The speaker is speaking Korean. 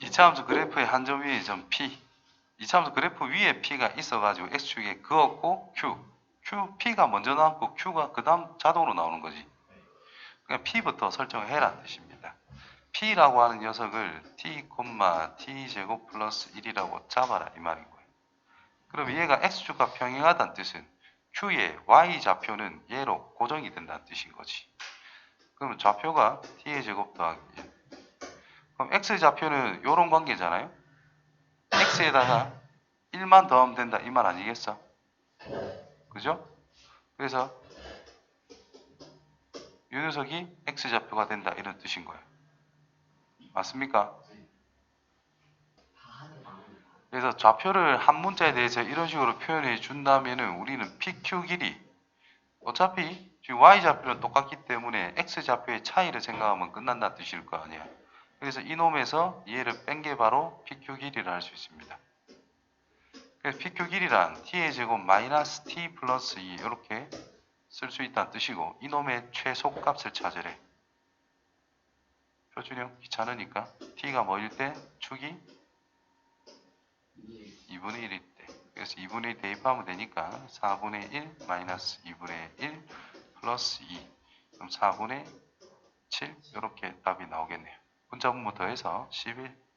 이차함수 그래프의 한 점 위에 점 P. 이차함수 그래프 위에 P가 있어가지고 X축에 그었고 Q. Q, P가 먼저 나왔고 Q가 그 다음 자동으로 나오는 거지. 그냥 P부터 설정을 해라는 뜻입니다. P라고 하는 녀석을 T, T 제곱 플러스 1이라고 잡아라 이 말인 거예요. 그럼 얘가 X축과 평행하다는 뜻은 Q의 Y 좌표는 얘로 고정이 된다는 뜻인 거지. 그러면 좌표가 T의 제곱 더하기 1. 그럼 X 좌표는 요런 관계잖아요. X에다가 1만 더하면 된다 이 말 아니겠어? 그죠? 그래서 이 녀석이 X 좌표가 된다 이런 뜻인 거예요. 맞습니까? 그래서 좌표를 한 문자에 대해서 이런 식으로 표현해 준다면 은 우리는 PQ 길이 어차피 지금 Y 좌표는 똑같기 때문에 X 좌표의 차이를 생각하면 끝난다는 뜻일 거 아니야. 그래서 이놈에서 얘를 뺀 게 바로 PQ 길이를 할수 있습니다. PQ 길이란 T의 제곱 마이너스 T 플러스 2 이렇게 쓸 수 있다는 뜻이고 이놈의 최소값을 찾으래. 표준형 귀찮으니까 T가 뭐일 때 축이 2분의 1일 때 그래서 2분의 1 대입하면 되니까 4분의 1 마이너스 2분의 1 플러스 2 그럼 4분의 7 이렇게 답이 나오겠네요. 분자분모 더해서 11